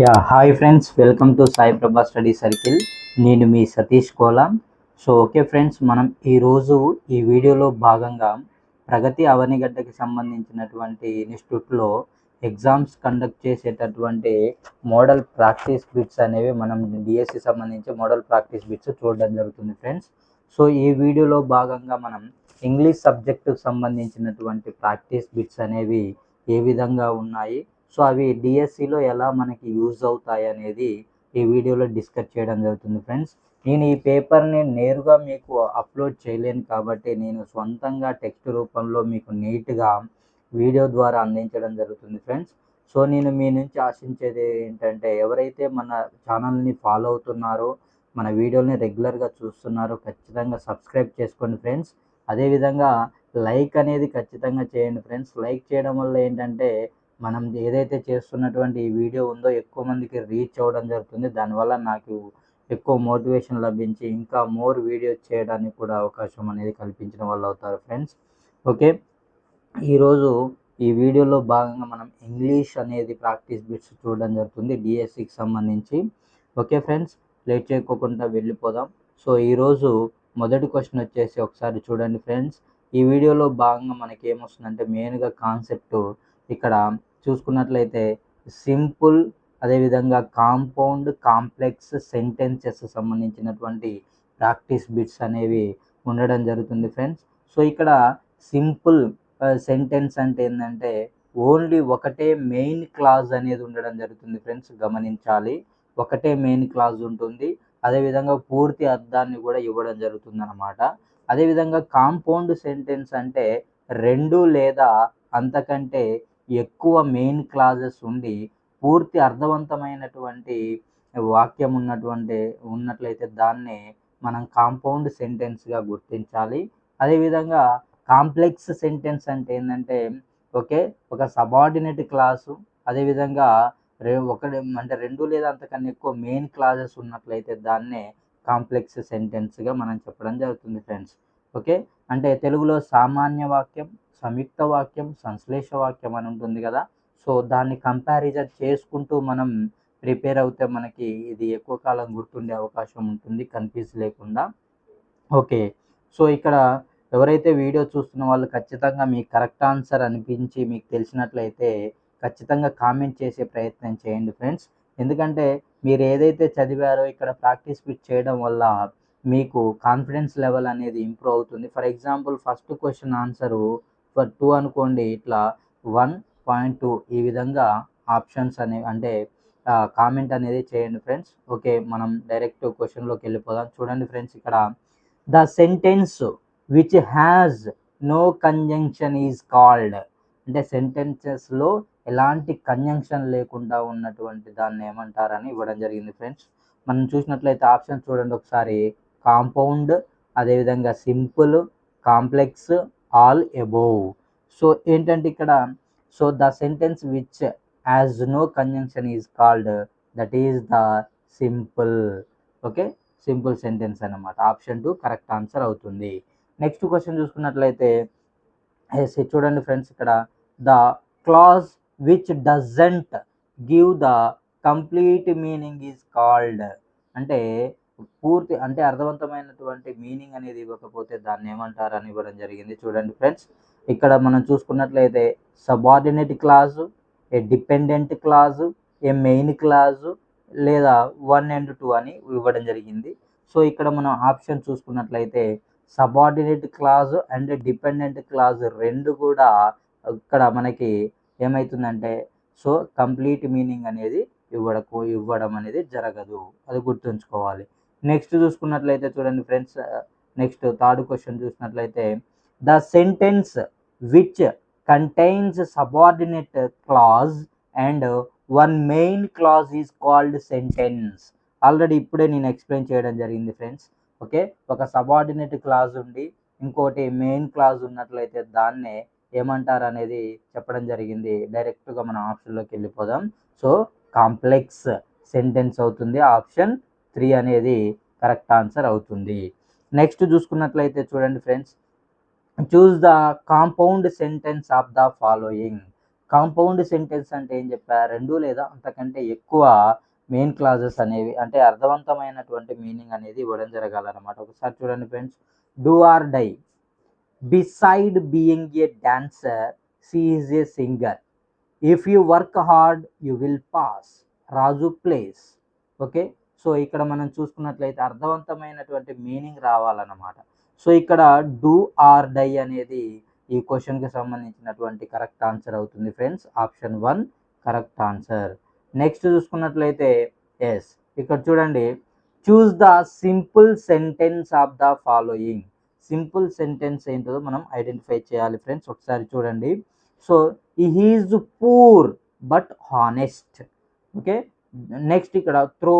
Yeah hi friends welcome to Sai Prabha study circle నేను మీ Satish Kola. So okay friends మనం ఈరోజు ఈ వీడియోలో భాగంగా ప్రగతి అవనిగడ్డకి సంబంధించినటువంటి ఇన్స్టిట్యూట్లో ఎగ్జామ్స్ కండక్ట్ చేసేటటువంటి మోడల్ ప్రాక్టీస్ బిట్స్ అనేవి మనం డిఎస్సి సంబంధించి మోడల్ ప్రాక్టీస్ బిట్స్ చూడడం జరుగుతుంది ఫ్రెండ్స్ సో ఈ వీడియోలో భాగంగా మనం ఇంగ్లీష్ సబ్జెక్టుకు సంబంధించినటువంటి ప్రాక్టీస్ బిట్స్ అనేవి ఏ విధంగా ఉన్నాయి సో అవి డిఎస్సిలో ఎలా మనకి యూజ్ అవుతాయి అనేది ఈ వీడియోలో డిస్కస్ చేయడం జరుగుతుంది ఫ్రెండ్స్. నేను ఈ పేపర్ని నేరుగా మీకు అప్లోడ్ చేయలేను కాబట్టి నేను సొంతంగా టెక్స్ట్ రూపంలో మీకు నీట్గా వీడియో ద్వారా అందించడం జరుగుతుంది ఫ్రెండ్స్. సో నేను మీ నుంచి ఆశించేది ఏంటంటే ఎవరైతే మన ఛానల్ని ఫాలో అవుతున్నారో మన వీడియోని రెగ్యులర్గా చూస్తున్నారో ఖచ్చితంగా సబ్స్క్రైబ్ చేసుకోండి ఫ్రెండ్స్. అదేవిధంగా లైక్ అనేది ఖచ్చితంగా చేయండి ఫ్రెండ్స్. లైక్ చేయడం వల్ల ఏంటంటే మనం ఏదైతే చేస్తున్నటువంటి ఈ వీడియో ఉందో ఎక్కువ మందికి రీచ్ అవ్వడం జరుగుతుంది. దానివల్ల నాకు ఎక్కువ మోటివేషన్ లభించి ఇంకా మోర్ వీడియోస్ చేయడానికి కూడా అవకాశం అనేది కల్పించడం వల్ల అవుతారు ఫ్రెండ్స్ ఓకే? ఈరోజు ఈ వీడియోలో భాగంగా మనం ఇంగ్లీష్ అనేది ప్రాక్టీస్ బిట్స్ చూడడం జరుగుతుంది డిఎస్సికి సంబంధించి. ఓకే ఫ్రెండ్స్ లేట్ చేయకోకుండా వెళ్ళిపోదాం. సో ఈరోజు మొదటి క్వశ్చన్ వచ్చేసి ఒకసారి చూడండి ఫ్రెండ్స్ ఈ వీడియోలో భాగంగా మనకి ఏమొస్తుందంటే మెయిన్గా కాన్సెప్ట్ ఇక్కడ చూసుకున్నట్లయితే సింపుల్ అదేవిధంగా కాంపౌండ్ కాంప్లెక్స్ సెంటెన్సెస్ సంబంధించినటువంటి ప్రాక్టీస్ బిట్స్ అనేవి ఉండడం జరుగుతుంది ఫ్రెండ్స్. సో ఇక్కడ సింపుల్ సెంటెన్స్ అంటే ఏంటంటే ఓన్లీ ఒకటే మెయిన్ క్లాజ్ అనేది ఉండడం జరుగుతుంది ఫ్రెండ్స్ గమనించాలి. ఒకటే మెయిన్ క్లాజ్ ఉంటుంది. అదేవిధంగా పూర్తి అర్థాన్ని కూడా ఇవ్వడం జరుగుతుంది అనమాట అదేవిధంగా కాంపౌండ్ సెంటెన్స్ అంటే రెండు లేదా అంతకంటే ఎక్కువ మెయిన్ క్లాజెస్ ఉండి పూర్తి అర్థవంతమైనటువంటి వాక్యం ఉన్నటువంటి ఉన్నట్లయితే దాన్నే మనం కాంపౌండ్ సెంటెన్స్గా గుర్తించాలి. అదేవిధంగా కాంప్లెక్స్ సెంటెన్స్ అంటే ఏంటంటే ఓకే ఒక సబార్డినేట్ క్లాసు అదేవిధంగా రె ఒకటి అంటే రెండు లేదా అంతకన్నా ఎక్కువ మెయిన్ క్లాజెస్ ఉన్నట్లయితే దాన్నే కాంప్లెక్స్ సెంటెన్స్గా మనం చెప్పడం జరుగుతుంది ఫ్రెండ్స్ ఓకే అంటే తెలుగులో సామాన్య వాక్యం సంయుక్త వాక్యం సంశ్లేష వాక్యం అని ఉంటుంది కదా. సో దాన్ని కంపారిజన్ చేసుకుంటూ మనం ప్రిపేర్ అవుతే మనకి ఇది ఎక్కువ కాలం గుర్తుండే అవకాశం ఉంటుంది కన్ఫ్యూజ్ లేకుండా. ఓకే. సో ఇక్కడ ఎవరైతే వీడియో చూస్తున్న వాళ్ళు ఖచ్చితంగా మీకు కరెక్ట్ ఆన్సర్ అనిపించి మీకు తెలిసినట్లయితే ఖచ్చితంగా కామెంట్ చేసే ప్రయత్నం చేయండి ఫ్రెండ్స్. ఎందుకంటే మీరు ఏదైతే చదివారో ఇక్కడ ప్రాక్టీస్ పిచ్ చేయడం వల్ల మీకు కాన్ఫిడెన్స్ లెవెల్ అనేది ఇంప్రూవ్ అవుతుంది. For example first question answer for two అనుకోండి ఇట్లా వన్ పాయింట్ టూ ఈ విధంగా ఆప్షన్స్ అనేవి అంటే కామెంట్ అనేది చేయండి ఫ్రెండ్స్. ఓకే మనం డైరెక్ట్ క్వశ్చన్లోకి వెళ్ళిపోదాం. చూడండి ఫ్రెండ్స్ ఇక్కడ. The sentence which has no conjunction is called. అంటే సెంటెన్సెస్లో ఎలాంటి కంజంక్షన్ లేకుండా ఉన్నటువంటి దాన్ని ఏమంటారని ఇవ్వడం జరిగింది ఫ్రెండ్స్. మనం చూసినట్లయితే ఆప్షన్ చూడండి ఒకసారి. కాంపౌండ్ అదేవిధంగా simple complex all above so ఏంటంటే ఇక్కడ so the sentence which has no conjunction is called that is the simple okay simple sentence అనమాట ఆప్షన్ టూ కరెక్ట్ ఆన్సర్ అవుతుంది. నెక్స్ట్ క్వశ్చన్ చూసుకున్నట్లయితే చూడండి ఫ్రెండ్స్ ఇక్కడ the clause which doesn't give the complete meaning is called అంటే పూర్తి అంటే అర్థవంతమైనటువంటి meaning అనేది ఇవ్వకపోతే దాన్ని ఏమంటారు అని ఇవ్వడం జరిగింది. చూడండి ఫ్రెండ్స్ ఇక్కడ మనం చూసుకున్నట్లయితే subordinate clause a dependent clause a main clause లేదా వన్ అండ్ టూ అని ఇవ్వడం జరిగింది. సో ఇక్కడ మనం ఆప్షన్ చూసుకున్నట్లయితే subordinate clause and dependent clause రెండు కూడా ఇక్కడ మనకి ఏమవుతుందంటే సో కంప్లీట్ మీనింగ్ అనేది ఇవ్వడకు ఇవ్వడం అనేది జరగదు. అది గుర్తుంచుకోవాలి. నెక్స్ట్ చూసుకున్నట్లయితే చూడండి ఫ్రెండ్స్ నెక్స్ట్ థర్డ్ క్వశ్చన్ చూసినట్లయితే the sentence which contains subordinate clause and one main clause is called sentence already ఇప్పుడే నేను ఎక్స్ప్లెయిన్ చేయడం జరిగింది ఫ్రెండ్స్. ఓకే ఒక సబార్డినేట్ క్లాజ్ ఉండి ఇంకోటి మెయిన్ క్లాజ్ ఉన్నట్లయితే దాన్నే ఏమంటారు అనేది చెప్పడం జరిగింది. డైరెక్ట్గా మనం ఆప్షన్లోకి వెళ్ళిపోదాం. సో కాంప్లెక్స్ సెంటెన్స్ అవుతుంది. ఆప్షన్ త్రీ అనేది కరెక్ట్ ఆన్సర్ అవుతుంది. నెక్స్ట్ చూసుకున్నట్లయితే చూడండి friends. Choose the compound sentence of the following. Compound sentence అంటే ఏం చెప్పా రెండు లేదా అంతకంటే ఎక్కువ మెయిన్ క్లాజెస్ అనేవి అంటే అర్థవంతమైనటువంటి మీనింగ్ అనేది ఇవ్వడం జరగాలన్నమాట. ఒకసారి చూడండి friends. Do or die. Beside being a dancer she is a singer. If you work hard you will pass. Raju plays. Okay? So ఇక్కడ మనం చూసుకున్నట్లయితే అర్థవంతమైనటువంటి మీనింగ్ రావాలన్నమాట. సో ఇక్కడ డూ ఆర్ డై అనేది ఈ క్వశ్చన్కి సంబంధించినటువంటి కరెక్ట్ ఆన్సర్ అవుతుంది friends. Option one correct answer. Next చూసుకున్నట్లయితే ఎస్. ఇక్కడ చూడండి. Choose the simple sentence of the following. Simple sentence ఏంటో మనం ఐడెంటిఫై చేయాలి ఫ్రెండ్స్. ఒకసారి చూడండి. So he is poor but honest okay? Next ఇక్కడ త్రో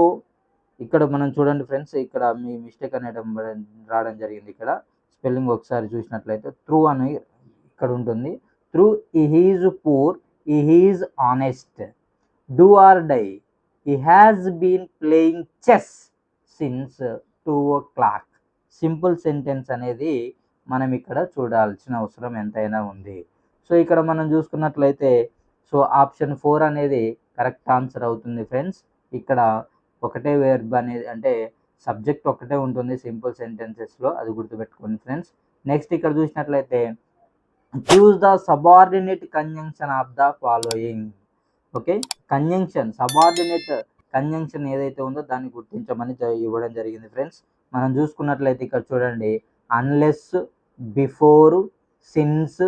ఇక్కడ మనం చూడండి ఫ్రెండ్స్ ఇక్కడ మీ మిస్టేక్ అనేది రావడం జరిగింది ఇక్కడ. స్పెల్లింగ్ ఒకసారి చూసినట్లయితే త్రూ అని ఇక్కడ ఉంటుంది. Though he he's poor he he's honest. Do or die he has been playing chess since two o'clock. Simple sentence అనేది మనం ఇక్కడ చూడాల్సిన అవసరం ఎంతైనా ఉంది. సో ఇక్కడ మనం చూసుకున్నట్లయితే సో ఆప్షన్ ఫోర్ అనేది కరెక్ట్ ఆన్సర్ అవుతుంది ఫ్రెండ్స్. ఇక్కడ ఒకటే వెర్బ్ అనేది అంటే సబ్జెక్ట్ ఒకటే ఉంటుంది సింపుల్ సెంటెన్సెస్లో అది గుర్తుపెట్టుకోండి ఫ్రెండ్స్ నెక్స్ట్ ఇక్కడ చూసినట్లయితే choose the subordinate conjunction of the following okay conjunction subordinate conjunction ఏదైతే ఉందో దాన్ని గుర్తించమని ఇవ్వడం జరిగింది ఫ్రెండ్స్ మనం చూసుకున్నట్లయితే ఇక్కడ చూడండి. Unless before since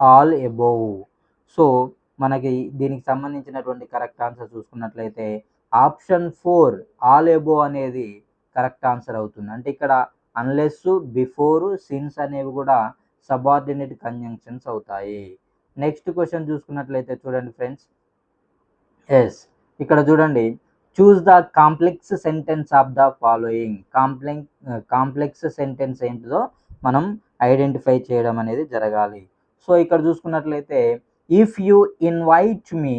all above so మనకి దీనికి సంబంధించినటువంటి కరెక్ట్ ఆన్సర్ చూసుకున్నట్లయితే ఆప్షన్ ఫోర్ ఆల్ ఎబో అనేది కరెక్ట్ ఆన్సర్ అవుతుంది. అంటే ఇక్కడ అన్లెస్ బిఫోర్ సిన్స్ అనేవి కూడా సబార్డినేట్ కంజంక్షన్స్ అవుతాయి. నెక్స్ట్ క్వశ్చన్ చూసుకున్నట్లయితే చూడండి ఫ్రెండ్స్ ఎస్ ఇక్కడ చూడండి. Choose the complex sentence of the following complex complex sentence ఏంటిదో మనం ఐడెంటిఫై చేయడం అనేది జరగాలి. సో ఇక్కడ చూసుకున్నట్లయితే if you invite me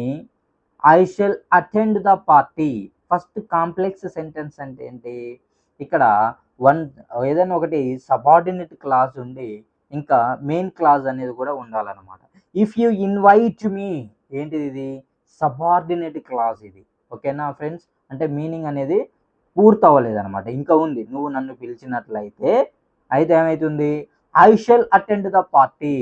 I shall attend the party first complex sentence అంటే ఏంటి? ఇక్కడ వన్ ఏదైనా ఒకటి సబార్డినేట్ క్లాజ్ ఉండి ఇంకా మెయిన్ క్లాజ్ అనేది కూడా ఉండాలన్నమాట. ఇఫ్ యూ ఇన్వైట్ మీ ఏంటిది ఇది? సబార్డినేట్ క్లాజ్ ఇది. ఓకేనా ఫ్రెండ్స్ అంటే మీనింగ్ అనేది పూర్తి అవ్వలేదు అనమాట ఇంకా ఉంది. నువ్వు నన్ను పిలిచినట్లయితే అయితే ఏమవుతుంది I shall attend the party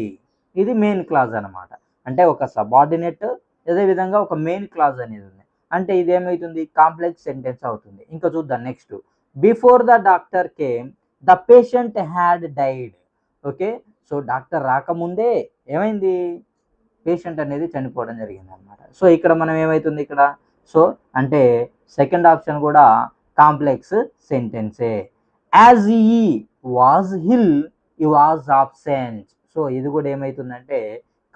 ఇది మెయిన్ క్లాజ్ అనమాట అంటే ఒక సబార్డినేట్ అదేవిధంగా ఒక మెయిన్ క్లాజ్ అనేది ఉంది. అంటే ఇది ఏమవుతుంది కాంప్లెక్స్ సెంటెన్స్ అవుతుంది. ఇంకా చూద్దాం next before the doctor came the patient had died okay so doctor రాకముందే ఏమైంది? పేషెంట్ అనేది చనిపోవడం జరిగింది అనమాట సో ఇక్కడ మనం ఏమవుతుంది ఇక్కడ? సో అంటే సెకండ్ ఆప్షన్ కూడా complex సెంటెన్సే as he was ill he was absent so ఇది కూడా ఏమవుతుందంటే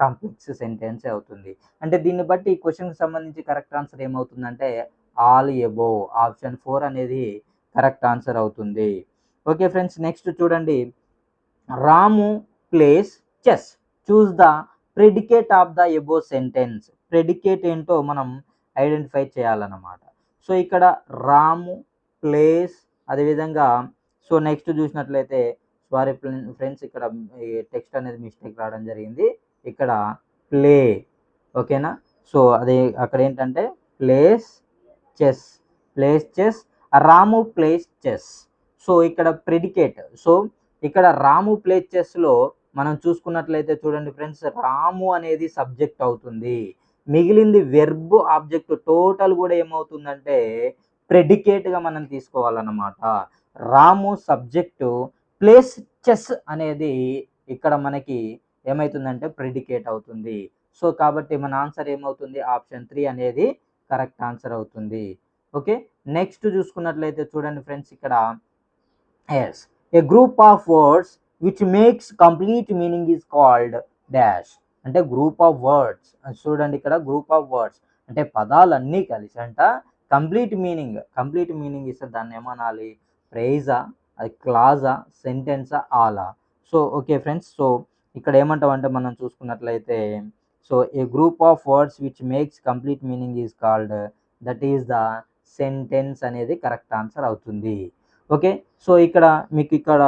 కాంప్లెక్స్ సెంటెన్స్ అవుతుంది. అంటే దీన్ని బట్టి ఈ క్వశ్చన్కి సంబంధించి కరెక్ట్ ఆన్సర్ ఏమవుతుందంటే ఆల్ ఎబో ఆప్షన్ ఫోర్ అనేది కరెక్ట్ ఆన్సర్ అవుతుంది. ఓకే ఫ్రెండ్స్ నెక్స్ట్ చూడండి. Ramu plays chess choose the predicate of the above sentence predicate ఏంటో మనం ఐడెంటిఫై చేయాలన్నమాట. సో ఇక్కడ రాము ప్లేస్ అదేవిధంగా సో నెక్స్ట్ చూసినట్లయితే సారీ ఫ్రెండ్స్ ఇక్కడ టెక్స్ట్ అనేది మిస్టేక్ రావడం జరిగింది. ఇక్కడ ప్లే ఓకేనా? సో అది అక్కడ ఏంటంటే plays chess plays chess Ramu plays chess so ఇక్కడ ప్రెడికేట్ సో ఇక్కడ రాము ప్లేస్ చెస్లో మనం చూసుకున్నట్లయితే చూడండి ఫ్రెండ్స్ రాము అనేది సబ్జెక్ట్ అవుతుంది. మిగిలింది వెర్బ్ ఆబ్జెక్ట్ టోటల్ కూడా ఏమవుతుందంటే ప్రెడికేట్గా మనం తీసుకోవాలన్నమాట. రాము సబ్జెక్టు ప్లేస్ చెస్ అనేది ఇక్కడ మనకి ఏమవుతుందంటే ప్రెడికేట్ అవుతుంది. సో కాబట్టి మన ఆన్సర్ ఏమవుతుంది? ఆప్షన్ త్రీ అనేది కరెక్ట్ ఆన్సర్ అవుతుంది. ఓకే? నెక్స్ట్ చూసుకున్నట్లయితే చూడండి ఫ్రెండ్స్ ఇక్కడ. Yes. A group of words which makes complete meaning is called dash. అంటే గ్రూప్ ఆఫ్ వర్డ్స్. చూడండి ఇక్కడ గ్రూప్ ఆఫ్ వర్డ్స్. అంటే పదాలన్నీ కలిసి అంట కంప్లీట్ మీనింగ్. కంప్లీట్ మీనింగ్ ఇస్తే దాన్ని ఏమనాలి? ప్రైజా అది క్లాజా? సెంటెన్సా? ఆలా? So okay friends. సో ఇక్కడ ఏమంటామంటే మనం చూసుకున్నట్లయితే so a group of words which makes complete meaning is called that is the sentence అనేది కరెక్ట్ ఆన్సర్ అవుతుంది. ఓకే సో ఇక్కడ మీకు ఇక్కడ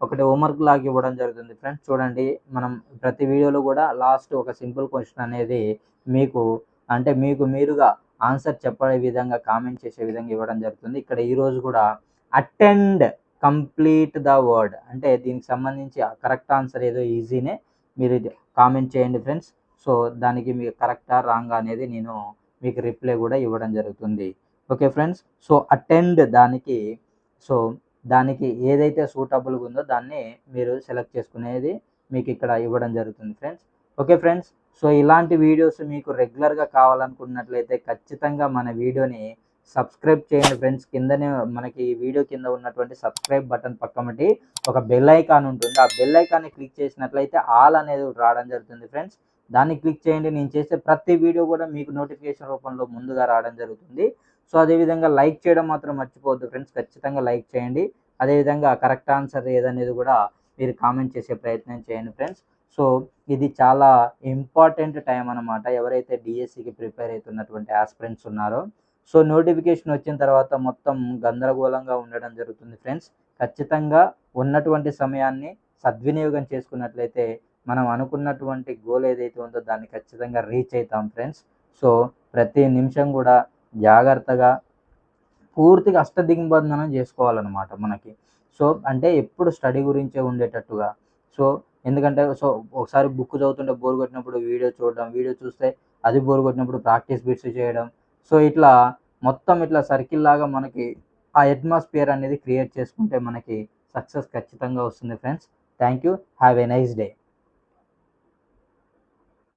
ఒకటి హోంవర్క్ లాగా ఇవ్వడం జరుగుతుంది. ఫ్రెండ్స్ చూడండి మనం ప్రతి వీడియోలో కూడా లాస్ట్ ఒక సింపుల్ క్వశ్చన్ అనేది మీకు అంటే మీకు మీరుగా ఆన్సర్ చెప్పే విధంగా కామెంట్ చేసే విధంగా ఇవ్వడం జరుగుతుంది. ఇక్కడ ఈరోజు కూడా అటెండ్ కంప్లీట్ ద వర్డ్. అంటే దీనికి సంబంధించి కరెక్ట్ ఆన్సర్ ఏదో ఈజీనే మీరు కామెంట్ చేయండి ఫ్రెండ్స్. సో దానికి మీకు కరెక్టా రాంగ్ అనేది నేను మీకు రిప్లై కూడా ఇవ్వడం జరుగుతుంది. Okay friends? సో అటెండ్ దానికి సో దానికి ఏదైతే సూటబుల్గా ఉందో దాన్ని మీరు సెలెక్ట్ చేసుకునేది మీకు ఇక్కడ ఇవ్వడం జరుగుతుంది ఫ్రెండ్స్. Okay friends? సో ఇలాంటి వీడియోస్ మీకు రెగ్యులర్గా కావాలనుకున్నట్లయితే ఖచ్చితంగా మన వీడియోని సబ్స్క్రైబ్ చేయండి ఫ్రెండ్స్. కిందనే మనకి ఈ వీడియో కింద ఉన్నటువంటి సబ్స్క్రైబ్ బటన్ పక్కమటి ఒక బెల్ ఐకాన్ ఉంటుంది. ఆ బెల్ ఐకాన్ని క్లిక్ చేసినట్లయితే ఆల్ అనేది రావడం జరుగుతుంది ఫ్రెండ్స్. దాన్ని క్లిక్ చేయండి. నేను చేసే ప్రతి వీడియో కూడా మీకు నోటిఫికేషన్ రూపంలో ముందుగా రావడం జరుగుతుంది. సో అదేవిధంగా లైక్ చేయడం మాత్రం మర్చిపోవద్దు ఫ్రెండ్స్. ఖచ్చితంగా లైక్ చేయండి. అదేవిధంగా కరెక్ట్ ఆన్సర్ ఏదనేది కూడా మీరు కామెంట్ చేసే ప్రయత్నం చేయండి ఫ్రెండ్స్. సో ఇది చాలా ఇంపార్టెంట్ టైం అనమాట ఎవరైతే డిఎస్సికి ప్రిపేర్ అవుతున్నటువంటి ఆస్పిరెంట్స్ ఉన్నారో సో నోటిఫికేషన్ వచ్చిన తర్వాత మొత్తం గందరగోళంగా ఉండడం జరుగుతుంది ఫ్రెండ్స్. ఖచ్చితంగా ఉన్నటువంటి సమయాన్ని సద్వినియోగం చేసుకున్నట్లయితే మనం అనుకున్నటువంటి గోల్ ఏదైతే ఉందో దాన్ని ఖచ్చితంగా రీచ్ అవుతాం ఫ్రెండ్స్. సో ప్రతి నిమిషం కూడా జాగ్రత్తగా పూర్తిగా అష్టదిగ్బంధనం చేసుకోవాలన్నమాట మనకి. సో అంటే ఎప్పుడు స్టడీ గురించే ఉండేటట్టుగా. సో ఎందుకంటే సో ఒకసారి బుక్ చదువుతుంటే బోర్ కొట్టినప్పుడు వీడియో చూడడం వీడియో చూస్తే అది బోర్ కొట్టినప్పుడు ప్రాక్టీస్ బిట్స్ చేయడం సో ఇట్లా మొత్తం ఇట్లా సర్కిల్ లాగా మనకి ఆ అట్మాస్ఫియర్ అనేది క్రియేట్ చేసుకుంటే మనకి సక్సెస్ ఖచ్చితంగా వస్తుంది friends thank you have a nice day